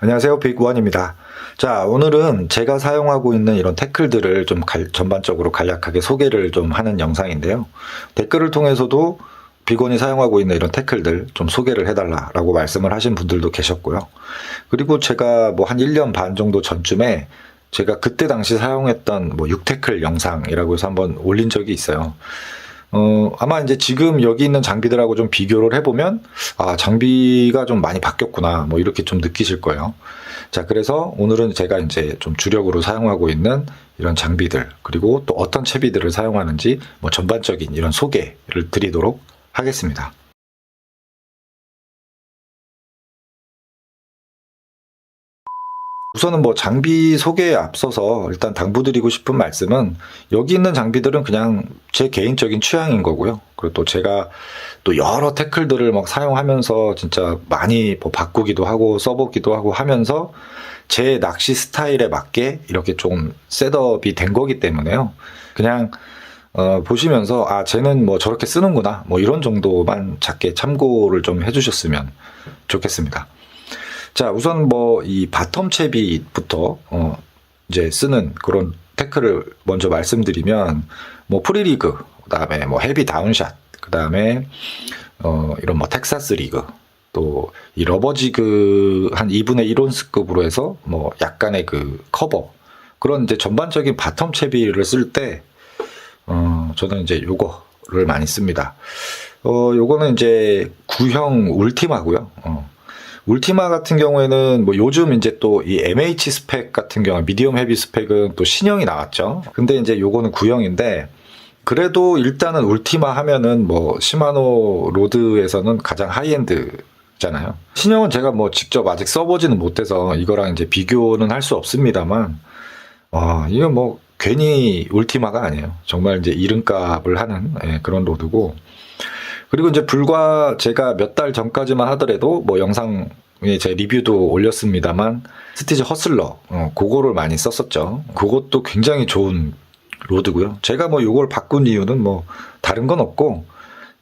안녕하세요. 빅원입니다. 자, 오늘은 제가 사용하고 있는 이런 태클들을 좀 갈- 전반적으로 간략하게 소개를 좀 하는 영상인데요. 댓글을 통해서도 빅원이 사용하고 있는 이런 태클들 좀 소개를 해달라라고 말씀을 하신 분들도 계셨고요. 그리고 제가 뭐 한 1년 반 정도 전쯤에 제가 그때 당시 사용했던 뭐 6태클 영상이라고 해서 한번 올린 적이 있어요. 어, 아마 이제 지금 여기 있는 장비들하고 좀 비교를 해보면, 아, 장비가 좀 많이 바뀌었구나. 뭐 이렇게 좀 느끼실 거예요. 자, 그래서 오늘은 제가 이제 좀 주력으로 사용하고 있는 이런 장비들, 그리고 또 어떤 채비들을 사용하는지 뭐 전반적인 이런 소개를 드리도록 하겠습니다. 우선은 뭐 장비 소개에 앞서서 일단 당부드리고 싶은 말씀은 여기 있는 장비들은 그냥 제 개인적인 취향인 거고요. 그리고 또 제가 또 여러 태클들을 막 사용하면서 진짜 많이 뭐 바꾸기도 하고 써보기도 하고 하면서 제 낚시 스타일에 맞게 이렇게 좀 셋업이 된 거기 때문에요. 그냥 어, 보시면서 아 쟤는 뭐 저렇게 쓰는구나 뭐 이런 정도만 작게 참고를 좀 해주셨으면 좋겠습니다. 자, 우선 뭐 이 바텀 채비부터 어 이제 쓰는 그런 태클을 먼저 말씀드리면 뭐 프리리그, 그다음에 뭐 헤비 다운샷, 그다음에 어 이런 뭐 텍사스 리그 또 이 러버지그 한 2분의 1온스급으로 해서 뭐 약간의 그 커버 그런 이제 전반적인 바텀 채비를 쓸때 어 저는 이제 요거를 많이 씁니다. 어 요거는 이제 구형 울티마고요. 어 울티마 같은 경우에는 뭐 요즘 이제 또 이 MH 스펙 같은 경우 미디엄 헤비 스펙은 또 신형이 나왔죠. 근데 이제 요거는 구형인데 그래도 일단은 울티마 하면은 뭐 시마노 로드에서는 가장 하이엔드잖아요. 신형은 제가 뭐 직접 아직 써보지는 못해서 이거랑 이제 비교는 할 수 없습니다만 와 이거 뭐 괜히 울티마가 아니에요. 정말 이제 이름값을 하는 예, 그런 로드고 그리고 이제 불과 제가 몇 달 전까지만 하더라도 뭐 영상에 제 리뷰도 올렸습니다만 스티즈 허슬러 어, 그거를 많이 썼었죠. 그것도 굉장히 좋은 로드고요. 제가 뭐 이걸 바꾼 이유는 뭐 다른 건 없고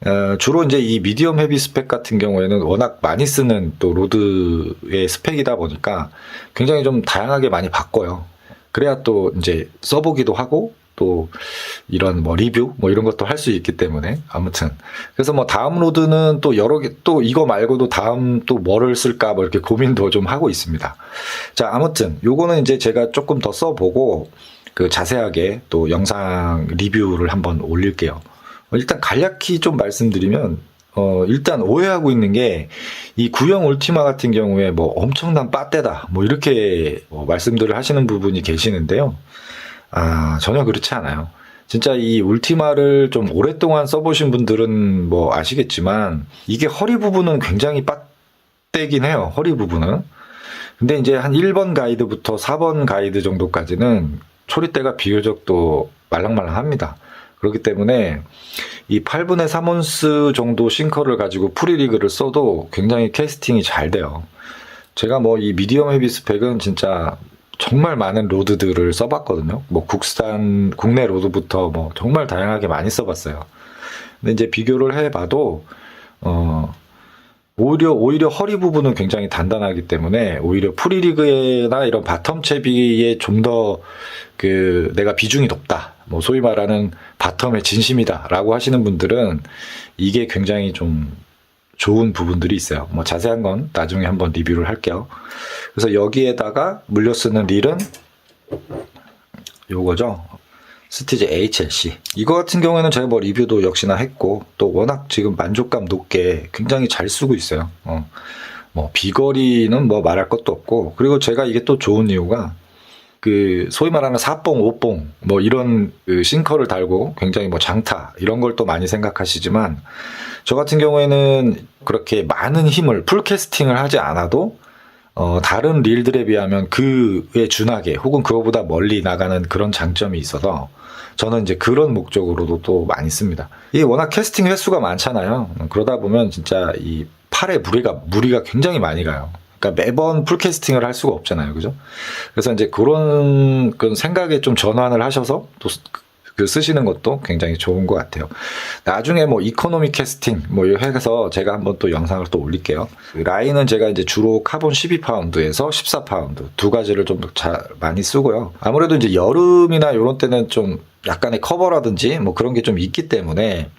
어, 주로 이제 이 미디엄 헤비 스펙 같은 경우에는 워낙 많이 쓰는 또 로드의 스펙이다 보니까 굉장히 좀 다양하게 많이 바꿔요. 그래야 또 이제 써보기도 하고 또 이런 뭐 리뷰 뭐 이런 것도 할 수 있기 때문에 아무튼 그래서 뭐 다음 로드는 또 여러 개 또 이거 말고도 다음 또 뭐를 쓸까 뭐 이렇게 고민도 좀 하고 있습니다. 자 아무튼 요거는 이제 제가 조금 더 써보고 그 자세하게 또 영상 리뷰를 한번 올릴게요. 어, 일단 간략히 좀 말씀드리면 어 일단 오해하고 있는 게 이 구형 울티마 같은 경우에 뭐 엄청난 빠떼다 뭐 이렇게 뭐 말씀들을 하시는 부분이 계시는데요. 아, 전혀 그렇지 않아요. 진짜 이 울티마를 좀 오랫동안 써보신 분들은 뭐 아시겠지만 이게 허리 부분은 굉장히 빡대긴 해요. 허리 부분은. 근데 이제 한 1번 가이드부터 4번 가이드 정도까지는 초리대가 비교적 또 말랑말랑합니다. 그렇기 때문에 이 8분의 3온스 정도 싱커를 가지고 프리리그를 써도 굉장히 캐스팅이 잘 돼요. 제가 뭐 이 미디엄 헤비 스펙은 진짜 정말 많은 로드들을 써봤거든요. 뭐 국산 국내 로드부터 뭐 정말 다양하게 많이 써봤어요. 근데 이제 비교를 해봐도 어 오히려 오히려 허리 부분은 굉장히 단단하기 때문에 오히려 프리리그나 이런 바텀 채비에 좀 더 그 내가 비중이 높다. 뭐 소위 말하는 바텀의 진심이다라고 하시는 분들은 이게 굉장히 좀 좋은 부분들이 있어요. 뭐 자세한 건 나중에 한번 리뷰를 할게요. 그래서 여기에다가 물려 쓰는 릴은 요거죠. 스티즈 HLC. 이거 같은 경우에는 제가 뭐 리뷰도 역시나 했고 또 워낙 지금 만족감 높게 굉장히 잘 쓰고 있어요. 어. 뭐 비거리는 뭐 말할 것도 없고 그리고 제가 이게 또 좋은 이유가 그 소위 말하는 사뽕, 오뽕 뭐 이런 그 싱커를 달고 굉장히 뭐 장타 이런 걸 또 많이 생각하시지만 저 같은 경우에는 그렇게 많은 힘을 풀 캐스팅을 하지 않아도 어, 다른 릴들에 비하면 그에 준하게 혹은 그거보다 멀리 나가는 그런 장점이 있어서 저는 이제 그런 목적으로도 또 많이 씁니다. 이게 워낙 캐스팅 횟수가 많잖아요. 그러다 보면 진짜 이 팔에 무리가 무리가 굉장히 많이 가요. 그러니까 매번 풀 캐스팅을 할 수가 없잖아요. 그죠? 그래서 이제 그런 그 생각에 좀 전환을 하셔서 또 그 쓰시는 것도 굉장히 좋은 것 같아요. 나중에 뭐 이코노미 캐스팅 뭐 해서 제가 한번 또 영상을 또 올릴게요. 그 라인은 제가 이제 주로 카본 12파운드에서 14파운드 두 가지를 좀 잘 많이 쓰고요. 아무래도 이제 여름이나 이런 때는 좀 약간의 커버라든지 뭐 그런 게 좀 있기 때문에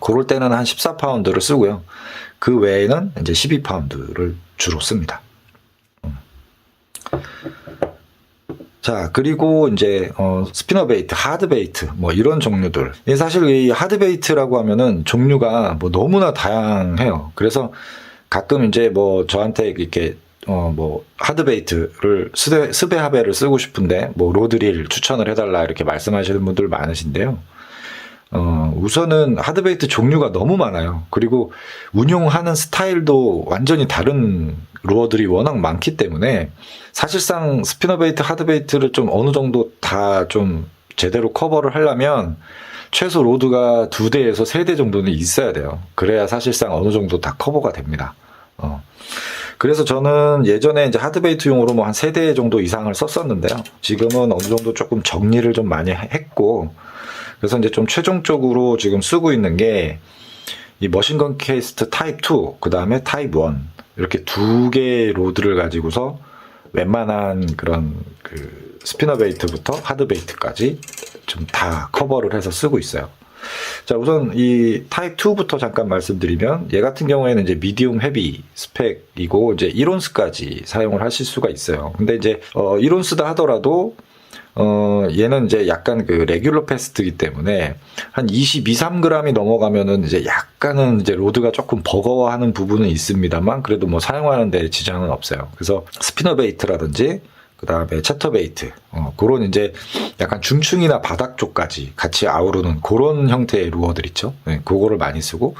그럴 때는 한 14파운드를 쓰고요. 그 외에는 이제 12파운드를 주로 씁니다. 음. 자, 그리고 이제, 어, 스피너 베이트, 하드 베이트, 뭐 이런 종류들. 이 사실 이 하드 베이트라고 하면은 종류가 뭐 너무나 다양해요. 그래서 가끔 이제 뭐 저한테 이렇게, 어, 뭐, 하드 베이트를 스베, 스베하베를 쓰고 싶은데, 뭐, 로드릴 추천을 해달라 이렇게 말씀하시는 분들 많으신데요. 어, 우선은 하드베이트 종류가 너무 많아요. 그리고 운용하는 스타일도 완전히 다른 루어들이 워낙 많기 때문에 사실상 스피너 베이트, 하드베이트를 좀 어느 정도 다 좀 제대로 커버를 하려면 최소 로드가 두 대에서 세 대 정도는 있어야 돼요. 그래야 사실상 어느 정도 다 커버가 됩니다. 어. 그래서 저는 예전에 이제 하드베이트용으로 뭐 한 세 대 정도 이상을 썼었는데요. 지금은 어느 정도 조금 정리를 좀 많이 했고, 그래서 이제 좀 최종적으로 지금 쓰고 있는 게 이 머신건 케이스트 타입 2, 그 다음에 타입 1 이렇게 두 개의 로드를 가지고서 웬만한 그런 그 스피너 베이트부터 하드 베이트까지 좀 다 커버를 해서 쓰고 있어요. 자, 우선 이 타입 2부터 잠깐 말씀드리면 얘 같은 경우에는 이제 미디움 헤비 스펙이고 이제 1온스까지 사용을 하실 수가 있어요. 근데 이제 어 1온스다 하더라도 어, 얘는 이제 약간 그 레귤러 패스트이기 때문에 한 22, 3g이 넘어가면은 이제 약간은 이제 로드가 조금 버거워하는 부분은 있습니다만 그래도 뭐 사용하는 데 지장은 없어요. 그래서 스피너 베이트라든지 그 다음에 채터 베이트, 어, 그런 이제 약간 중층이나 바닥 쪽까지 같이 아우르는 그런 형태의 루어들 있죠. 네, 그거를 많이 쓰고,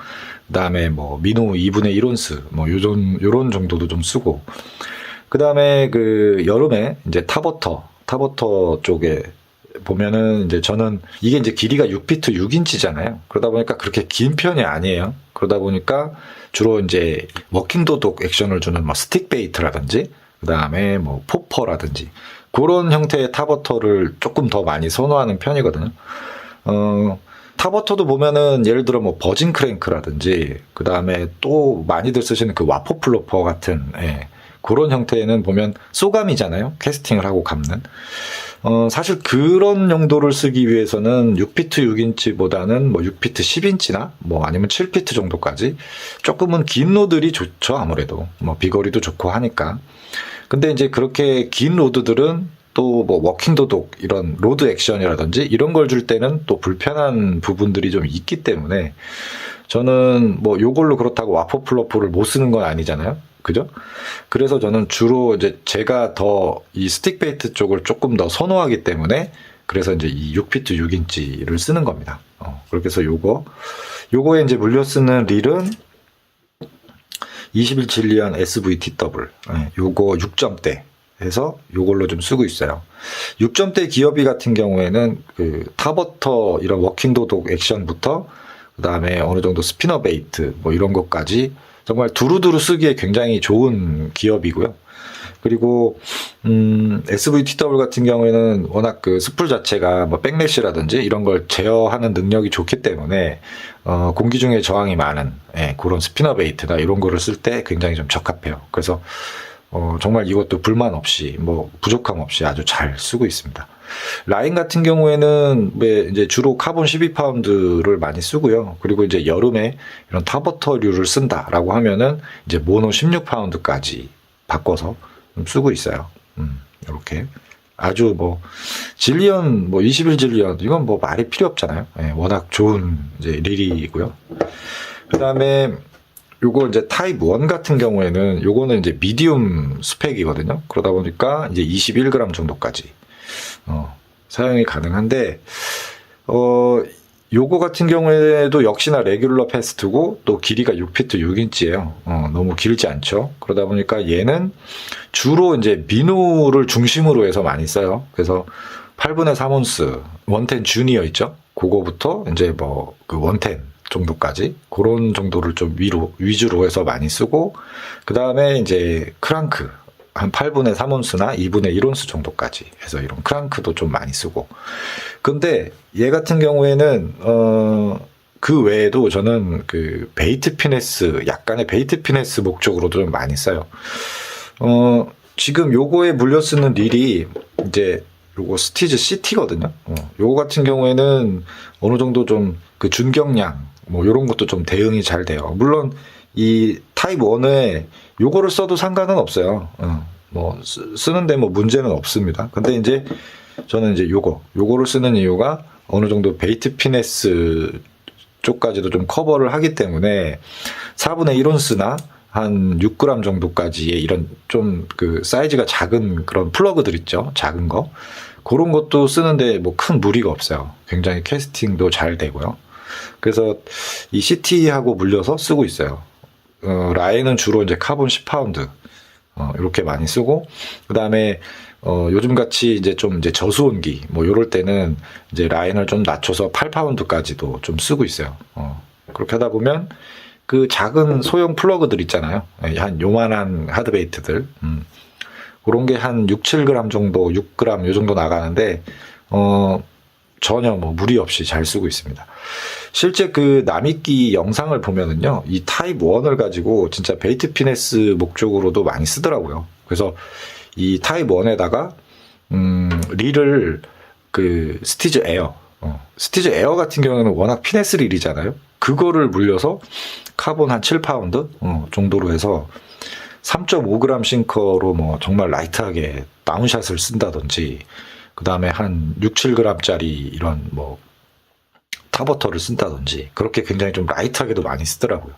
그 다음에 뭐 미노 2분의 1온스, 뭐 요런, 요런 정도도 좀 쓰고, 그 다음에 그 여름에 이제 타버터, 타버터 쪽에 보면은 이제 저는 이게 이제 길이가 6피트 6인치잖아요. 그러다 보니까 그렇게 긴 편이 아니에요. 그러다 보니까 주로 이제 워킹 도독 액션을 주는 뭐 스틱 베이트라든지 그 다음에 뭐 포퍼라든지 그런 형태의 타버터를 조금 더 많이 선호하는 편이거든요. 어, 타버터도 보면은 예를 들어 뭐 버진 크랭크라든지 그 다음에 또 많이들 쓰시는 그 와퍼 플로퍼 같은 예, 그런 형태는 보면 쏘감이잖아요. 캐스팅을 하고 감는. 어, 사실 그런 용도를 쓰기 위해서는 6피트 6인치보다는 뭐 6피트 10인치나 뭐 아니면 7피트 정도까지 조금은 긴 로드들이 좋죠. 아무래도. 뭐 비거리도 좋고 하니까. 근데 이제 그렇게 긴 로드들은 또뭐 워킹 도독 이런 로드 액션이라든지 이런 걸 줄 때는 또 불편한 부분들이 좀 있기 때문에 저는 뭐 요걸로 그렇다고 와퍼 플러프를 못 쓰는 건 아니잖아요. 그죠? 그래서 저는 주로 이제 제가 더 이 스틱 베이트 쪽을 조금 더 선호하기 때문에 그래서 이제 이 6피트 6인치를 쓰는 겁니다. 어, 그렇게 해서 요거 요거에 이제 물려 쓰는 릴은 21질리언 SVTW 예, 요거 6점대 해서 요걸로 좀 쓰고 있어요. 6점대 기어비 같은 경우에는 그 타버터 이런 워킹 도독 액션부터 그 다음에 어느 정도 스피너 베이트 뭐 이런 것까지 정말 두루두루 쓰기에 굉장히 좋은 기업이고요. 그리고 음, SVTW 같은 경우에는 워낙 그 스풀 자체가 뭐 백래시라든지 이런 걸 제어하는 능력이 좋기 때문에 어, 공기 중에 저항이 많은 예, 그런 스피너 베이트나 이런 거를 쓸 때 굉장히 좀 적합해요. 그래서 어, 정말 이것도 불만 없이 뭐 부족함 없이 아주 잘 쓰고 있습니다. 라인 같은 경우에는 왜 이제 주로 카본 12파운드를 많이 쓰고요. 그리고 이제 여름에 이런 타버터류를 쓴다라고 하면은 이제 모노 16파운드까지 바꿔서 좀 쓰고 있어요. 음, 이렇게 아주 뭐 질리언 뭐 21 질리언 이건 뭐 말이 필요 없잖아요. 예, 워낙 좋은 이제 릴이고요. 그다음에 요거 이제 타입 1 같은 경우에는 요거는 이제 미디움 스펙이거든요. 그러다 보니까 이제 21g 정도까지 어, 사용이 가능한데 어 요거 같은 경우에도 역시나 레귤러 패스트고 또 길이가 6피트 6인치예요. 어, 너무 길지 않죠. 그러다 보니까 얘는 주로 이제 민우를 중심으로 해서 많이 써요. 그래서 8분의 3온스 원텐 주니어 있죠. 그거부터 이제 뭐 그 원텐 정도까지 그런 정도를 좀 위로 위주로 해서 많이 쓰고 그 다음에 이제 크랑크 한 8분의 3온스나 2분의 1온스 정도까지 해서 이런 크랑크도 좀 많이 쓰고. 근데 얘 같은 경우에는, 어, 그 외에도 저는 그 베이트 피네스, 약간의 베이트 피네스 목적으로도 좀 많이 써요. 어, 지금 요거에 물려 쓰는 릴이 이제 요거 스티즈 CT거든요. 어, 요거 같은 경우에는 어느 정도 좀 그 준경량 뭐 요런 것도 좀 대응이 잘 돼요. 물론 이 타입 1에 요거를 써도 상관은 없어요. 어, 뭐 쓰, 쓰는데 뭐 문제는 없습니다. 근데 이제 저는 이제 요거 요거를 쓰는 이유가 어느 정도 베이트 피네스 쪽까지도 좀 커버를 하기 때문에 4분의 1온스나 한 6g 정도까지의 이런 좀 그 사이즈가 작은 그런 플러그들 있죠. 작은 거. 그런 것도 쓰는데 뭐 큰 무리가 없어요. 굉장히 캐스팅도 잘 되고요. 그래서 이 CT하고 물려서 쓰고 있어요. 어, 라인은 주로 이제 카본 10파운드. 어, 이렇게 많이 쓰고, 그 다음에, 어, 요즘 같이 이제 좀 이제 저수온기, 뭐, 요럴 때는 이제 라인을 좀 낮춰서 8파운드까지도 좀 쓰고 있어요. 어, 그렇게 하다 보면 그 작은 소형 플러그들 있잖아요. 예, 한 요만한 하드베이트들. 음. 그런 게 한 6, 7g 정도, 6g 요 정도 나가는데, 어, 전혀 뭐 무리 없이 잘 쓰고 있습니다. 실제 그 남이끼 영상을 보면은요, 이 타입 1을 가지고 진짜 베이트 피네스 목적으로도 많이 쓰더라고요. 그래서 이 타입 1에다가, 음, 릴을 그 스티즈 에어, 어, 스티즈 에어 같은 경우에는 워낙 피네스 릴이잖아요. 그거를 물려서 카본 한 7파운드 어, 정도로 해서 3.5g 싱커로 뭐 정말 라이트하게 다운샷을 쓴다든지 그 다음에 한 6, 7g짜리 이런 뭐 타버터를 쓴다든지 그렇게 굉장히 좀 라이트하게도 많이 쓰더라고요.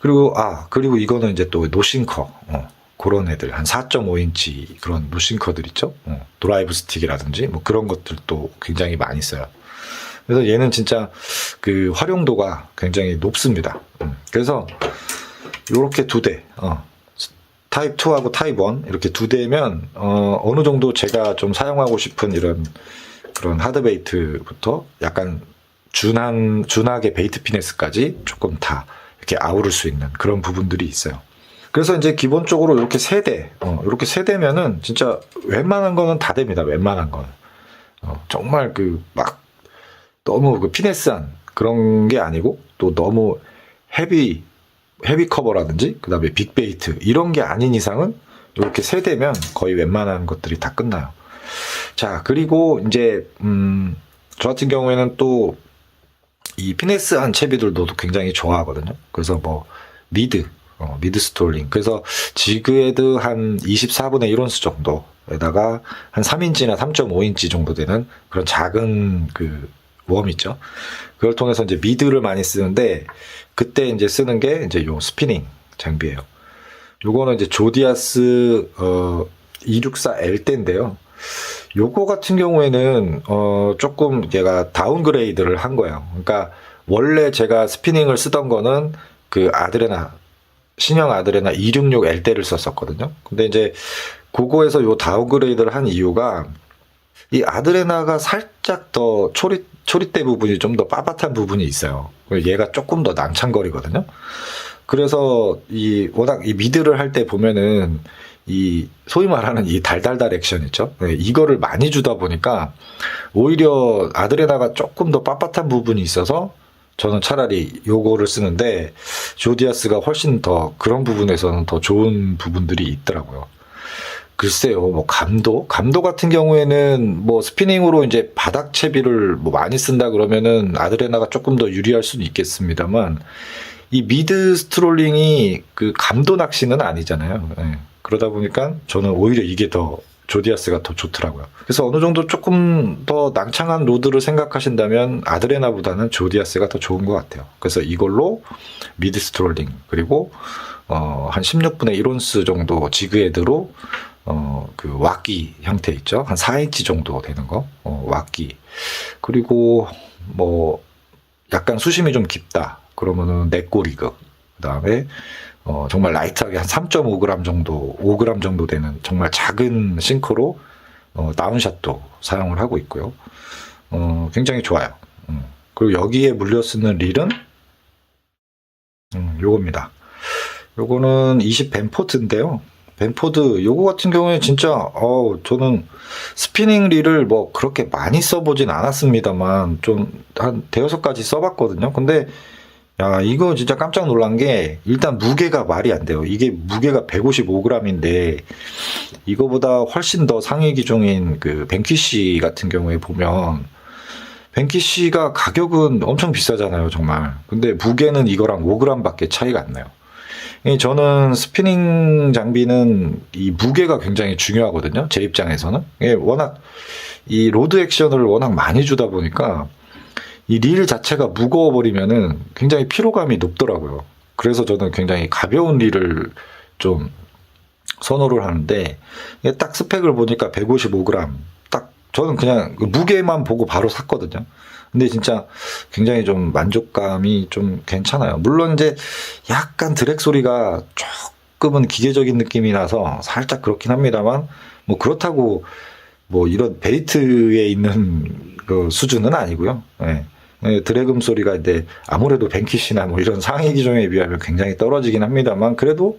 그리고 아 그리고 이거는 이제 또 노싱커 어, 그런 애들 한 4.5인치 그런 노싱커들 있죠. 어, 드라이브 스틱이라든지 뭐 그런 것들도 굉장히 많이 써요. 그래서 얘는 진짜 그 활용도가 굉장히 높습니다. 음, 그래서 이렇게 두 대, 어, 타입 2하고 타입 1 이렇게 두 대면 어, 어느 정도 제가 좀 사용하고 싶은 이런 그런 하드베이트부터 약간 준한 준하게 베이트 피네스까지 조금 다 이렇게 아우를 수 있는 그런 부분들이 있어요. 그래서 이제 기본적으로 이렇게 세 대, 어, 이렇게 세 대면은 진짜 웬만한 거는 다 됩니다. 웬만한 거는. 어, 정말 그 막 너무 그 피네스한 그런 게 아니고 또 너무 헤비 헤비 커버라든지 그 다음에 빅베이트 이런 게 아닌 이상은 이렇게 세 대면 거의 웬만한 것들이 다 끝나요. 자 그리고 이제 음, 저 같은 경우에는 또 이 피네스한 채비들도 굉장히 좋아하거든요. 그래서 뭐 미드 어, 미드 스톨링 그래서 지그헤드 한 24분의 1온스 정도에다가 한 3인치나 3.5인치 정도 되는 그런 작은 그 웜 있죠. 그걸 통해서 이제 미드를 많이 쓰는데 그때 이제 쓰는 게 이제 요 스피닝 장비예요. 요거는 이제 조디아스 어 264L대인데요. 요거 같은 경우에는 어 조금 얘가 다운그레이드를 한 거예요. 그러니까 원래 제가 스피닝을 쓰던 거는 그 아드레나 신형 아드레나 266L대를 썼었거든요. 근데 이제 그거에서 요 다운그레이드를 한 이유가 이 아드레나가 살짝 더 초리 초리대 부분이 좀더 빳빳한 부분이 있어요. 얘가 조금 더 낭창거리거든요. 그래서 이 워낙 이 미드를 할 때 보면은 이 소위 말하는 이 달달달 액션 있죠. 네, 이거를 많이 주다 보니까 오히려 아드레나가 조금 더 빳빳한 부분이 있어서 저는 차라리 요거를 쓰는데 조디아스가 훨씬 더 그런 부분에서는 더 좋은 부분들이 있더라고요. 글쎄요, 뭐 감도, 감도 같은 경우에는 뭐 스피닝으로 이제 바닥 채비를 뭐 많이 쓴다 그러면은 아드레나가 조금 더 유리할 수는 있겠습니다만 이 미드 스트롤링이 그 감도 낚시는 아니잖아요. 예. 그러다 보니까 저는 오히려 이게 더 조디아스가 더 좋더라고요. 그래서 어느 정도 조금 더 낭창한 로드를 생각하신다면 아드레나보다는 조디아스가 더 좋은 것 같아요. 그래서 이걸로 미드 스트롤링 그리고 어, 한 16분의 1온스 정도 지그헤드로 어, 그 왁기 형태 있죠. 한 4인치 정도 되는 거. 어, 왁기. 그리고 뭐 약간 수심이 좀 깊다. 그러면은 넷꼬리그. 그다음에 어, 정말 라이트하게 한 3.5g 정도, 5g 정도 되는 정말 작은 싱크로 어, 다운샷도 사용을 하고 있고요. 어, 굉장히 좋아요. 음. 그리고 여기에 물려 쓰는 릴은 음, 요겁니다. 요거는 20 벤포트인데요. 벤포드 요거 같은 경우에 진짜 어 저는 스피닝 릴을 뭐 그렇게 많이 써보진 않았습니다만 좀 한 대여섯 가지 써봤거든요. 근데 야 이거 진짜 깜짝 놀란 게 일단 무게가 말이 안 돼요. 이게 무게가 155g인데 이거보다 훨씬 더 상위 기종인 그 벤키시 같은 경우에 보면 벤키시가 가격은 엄청 비싸잖아요, 정말. 근데 무게는 이거랑 5g밖에 차이가 안 나요. 이 저는 스피닝 장비는 이 무게가 굉장히 중요하거든요. 제 입장에서는. 이게 워낙 이 로드 액션을 워낙 많이 주다 보니까 이 릴 자체가 무거워 버리면은 굉장히 피로감이 높더라고요. 그래서 저는 굉장히 가벼운 릴을 좀 선호를 하는데 딱 스펙을 보니까 155g 딱 저는 그냥 그 무게만 보고 바로 샀거든요. 근데 진짜 굉장히 좀 만족감이 좀 괜찮아요. 물론 이제 약간 드랙 소리가 조금은 기계적인 느낌이 나서 살짝 그렇긴 합니다만 뭐 그렇다고 뭐 이런 베이트에 있는 그 수준은 아니고요. 예. 예, 드래금 소리가 이제 아무래도 벤키시나 뭐 이런 상위 기종에 비하면 굉장히 떨어지긴 합니다만 그래도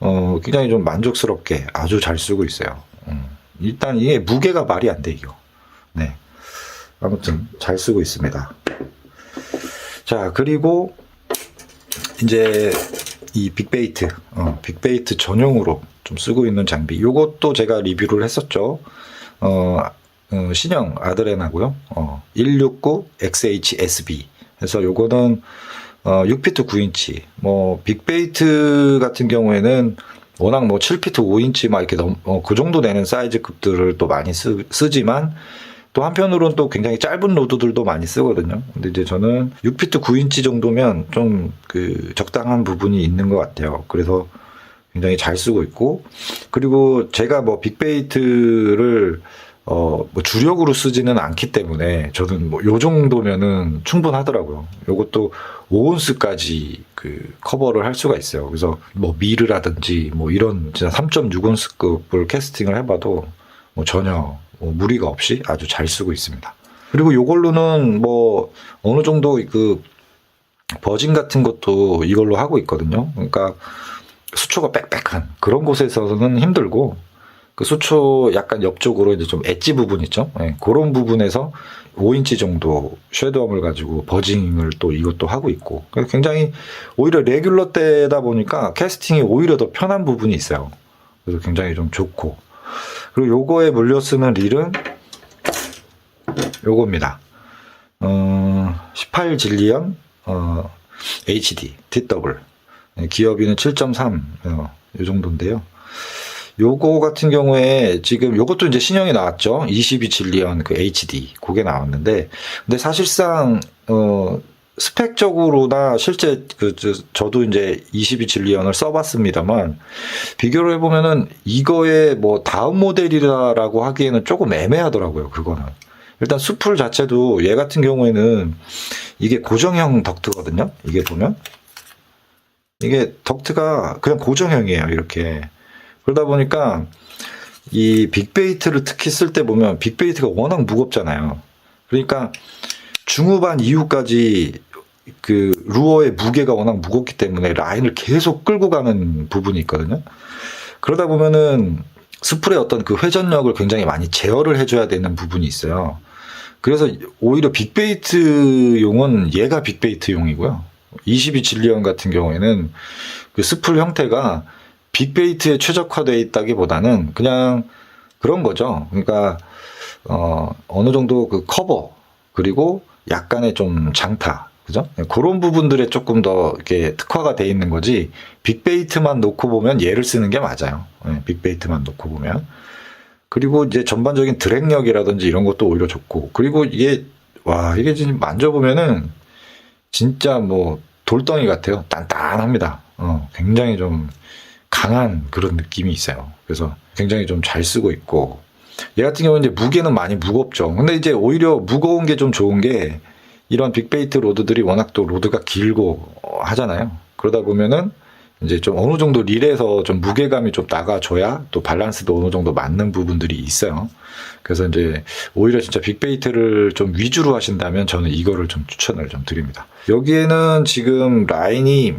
어 굉장히 좀 만족스럽게 아주 잘 쓰고 있어요. 음. 일단 이게 무게가 말이 안 돼 이거. 네. 아무튼 잘 쓰고 있습니다. 자 그리고 이제 이 빅베이트, 어, 빅베이트 전용으로 좀 쓰고 있는 장비. 요것도 제가 리뷰를 했었죠. 어, 어, 신형 아드레나고요. 어, 169 XHSB. 그래서 요거는 어, 6피트 9인치. 뭐 빅베이트 같은 경우에는 워낙 뭐 7피트 5인치 막 이렇게 넘, 어, 그 정도 되는 사이즈급들을 또 많이 쓰, 쓰지만 또 한편으로는 또 굉장히 짧은 로드들도 많이 쓰거든요. 근데 이제 저는 6피트 9인치 정도면 좀 그 적당한 부분이 있는 것 같아요. 그래서 굉장히 잘 쓰고 있고 그리고 제가 뭐 빅베이트를 어, 뭐 주력으로 쓰지는 않기 때문에 저는 뭐 요 정도면은 충분하더라고요. 요것도 5온스까지 그 커버를 할 수가 있어요. 그래서 뭐 미르라든지 뭐 이런 진짜 3.6온스급을 캐스팅을 해봐도 뭐 전혀 뭐 무리가 없이 아주 잘 쓰고 있습니다. 그리고 요걸로는 뭐 어느 정도 그 버진 같은 것도 이걸로 하고 있거든요. 그러니까 수초가 빽빽한 그런 곳에서는 힘들고 그 수초 약간 옆쪽으로 이제 좀 엣지 부분 있죠. 예, 그런 부분에서 5인치 정도 쉐도움을 가지고 버징을 또 이것도 하고 있고 굉장히 오히려 레귤러 때다 보니까 캐스팅이 오히려 더 편한 부분이 있어요. 그래서 굉장히 좀 좋고 그리고 요거에 물려 쓰는 릴은 요겁니다. 어, 18 질리언 어, HD 예, 기어비는 7.3 어, 요 정도인데요. 요거 같은 경우에 지금 요것도 이제 신형이 나왔죠. 22 질리언 그 HD 그게 나왔는데 근데 사실상 어 스펙적으로나 실제 그 저, 저도 이제 22 질리언을 써봤습니다만 비교를 해보면은 이거의 뭐 다음 모델이라고 하기에는 조금 애매하더라고요. 그거는 일단 수풀 자체도 얘 같은 경우에는 이게 고정형 덕트거든요. 이게 보면 이게 덕트가 그냥 고정형이에요. 이렇게 그러다 보니까 이 빅베이트를 특히 쓸 때 보면 빅베이트가 워낙 무겁잖아요. 그러니까 중후반 이후까지 그 루어의 무게가 워낙 무겁기 때문에 라인을 계속 끌고 가는 부분이 있거든요. 그러다 보면은 스풀의 어떤 그 회전력을 굉장히 많이 제어를 해줘야 되는 부분이 있어요. 그래서 오히려 빅베이트용은 얘가 빅베이트용이고요. 22 진리언 같은 경우에는 그 스풀 형태가 빅베이트에 최적화되어 있다기보다는 그냥 그런 거죠. 그러니까 어, 어느 정도 그 커버 그리고 약간의 좀 장타 그죠? 그런 부분들에 조금 더 이렇게 특화가 돼 있는 거지 빅베이트만 놓고 보면 얘를 쓰는 게 맞아요. 네, 빅베이트만 놓고 보면 그리고 이제 전반적인 드랙력이라든지 이런 것도 오히려 좋고 그리고 이게 와 이게 지금 만져보면은 진짜 뭐 돌덩이 같아요. 단단합니다. 어, 굉장히 좀 강한 그런 느낌이 있어요. 그래서 굉장히 좀 잘 쓰고 있고 얘 같은 경우는 이제 무게는 많이 무겁죠. 근데 이제 오히려 무거운 게 좀 좋은 게 이런 빅베이트 로드들이 워낙 또 로드가 길고 어, 하잖아요. 그러다 보면은 이제 좀 어느 정도 릴에서 좀 무게감이 좀 나가줘야 또 밸런스도 어느 정도 맞는 부분들이 있어요. 그래서 이제 오히려 진짜 빅베이트를 좀 위주로 하신다면 저는 이거를 좀 추천을 좀 드립니다. 여기에는 지금 라인이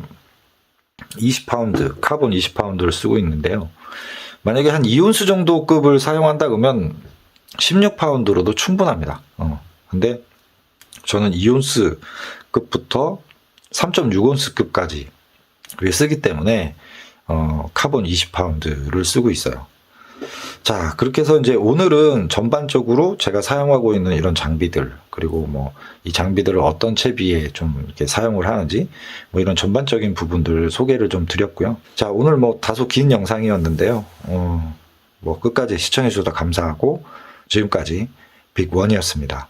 20파운드, 카본 20파운드를 쓰고 있는데요. 만약에 한 2온스 정도 급을 사용한다 그러면 16파운드로도 충분합니다. 어. 근데 저는 2온스 급부터 3.6온스 급까지 그렇게 쓰기 때문에 어, 카본 20파운드를 쓰고 있어요. 자, 그렇게 해서 이제 오늘은 전반적으로 제가 사용하고 있는 이런 장비들, 그리고 뭐 이 장비들을 어떤 채비에 좀 이렇게 사용을 하는지, 뭐 이런 전반적인 부분들 소개를 좀 드렸고요. 자, 오늘 뭐 다소 긴 영상이었는데요. 어, 뭐 끝까지 시청해주셔서 감사하고, 지금까지 빅원이었습니다.